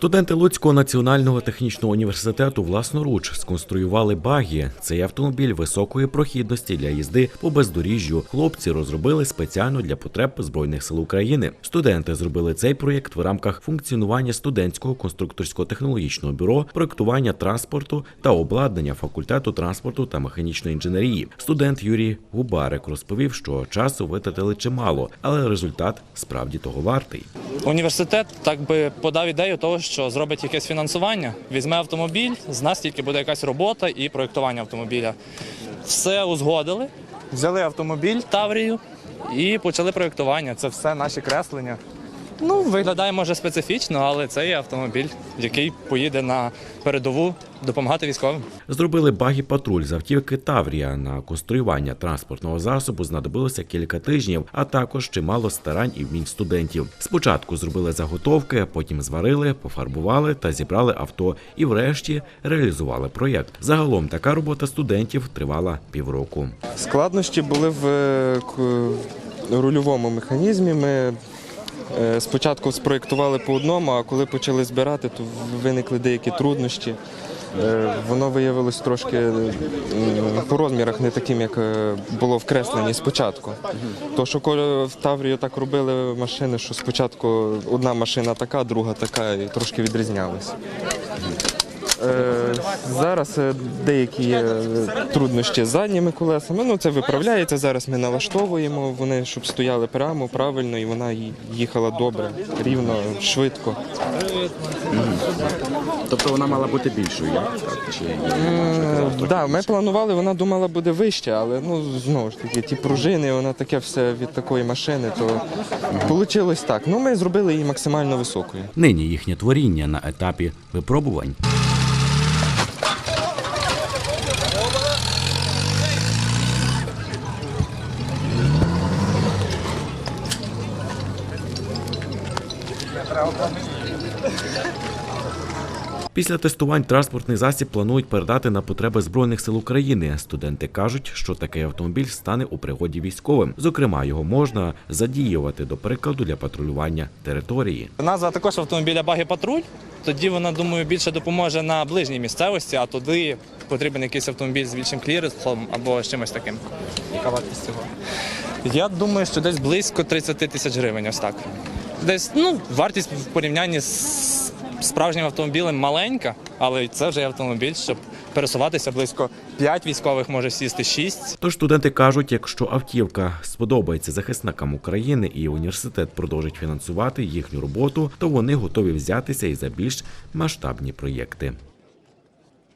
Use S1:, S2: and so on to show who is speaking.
S1: Студенти Луцького національного технічного університету власноруч сконструювали багі. Цей автомобіль високої прохідності для їзди по бездоріжжю. Хлопці розробили спеціально для потреб збройних сил України. Студенти зробили цей проєкт в рамках функціонування студентського конструкторсько-технологічного бюро, проєктування транспорту та обладнання факультету транспорту та механічної інженерії. Студент Юрій Губарик розповів, що часу витратили чимало, але результат справді того вартий.
S2: Університет так би подав ідею того, що зробить якесь фінансування, візьме автомобіль, з нас тільки буде якась робота і проєктування автомобіля. Все узгодили, взяли автомобіль Таврію і почали проєктування. Це все наші креслення. Ну, виглядає може специфічно, але це є автомобіль, який поїде на передову допомагати військовим.
S1: Зробили багі патруль з автівки Таврія. На конструювання транспортного засобу знадобилося кілька тижнів, а також чимало старань і вмінь студентів. Спочатку зробили заготовки, потім зварили, пофарбували та зібрали авто, і врешті реалізували проєкт. Загалом така робота студентів тривала півроку.
S3: Складнощі були в е, рульовому механізмі. Ми спочатку спроєктували по одному, а коли почали збирати, то виникли деякі труднощі. Е, Воно виявилось трошки по розмірах не таким, як е, було вкреслені спочатку. То, що коли в Таврію так робили машини, що спочатку одна машина така, друга така, і трошки відрізнялися. Е, Зараз е, деякі є е, труднощі з задніми колесами. Ну це виправляється. Зараз ми налаштовуємо вони, щоб стояли прямо, правильно, і вона їхала добре, рівно, швидко.
S1: Тобто вона мала бути більшою, як чи
S3: Да, ми планували, вона думала буде вище, але ну знову ж таки, ті пружини, вона таке все від такої машини, то вийшло так. Ну ми зробили її максимально високою.
S1: нині їхнє творіння на етапі випробувань. Після тестувань транспортний засіб планують передати на потреби збройних сил України. Студенти кажуть, що такий автомобіль стане у пригоді військовим. Зокрема, його можна задіювати до прикладу для патрулювання території.
S2: Назва також автомобіля Баги Патруль. Тоді вона, думаю, більше допоможе на ближній місцевості, а туди потрібен якийсь автомобіль з більшим кліренсом або з чимось таким. Яка вартість цього? Я думаю, що десь близько 30 тисяч гривень. Ось так. Десь ну, вартість в порівнянні з справжнім автомобілем маленька, але це вже автомобіль, щоб пересуватися близько 5 військових може сісти 6.
S1: Тож студенти кажуть, якщо автівка сподобається захисникам України і університет продовжить фінансувати їхню роботу, то вони готові взятися і за більш масштабні проєкти.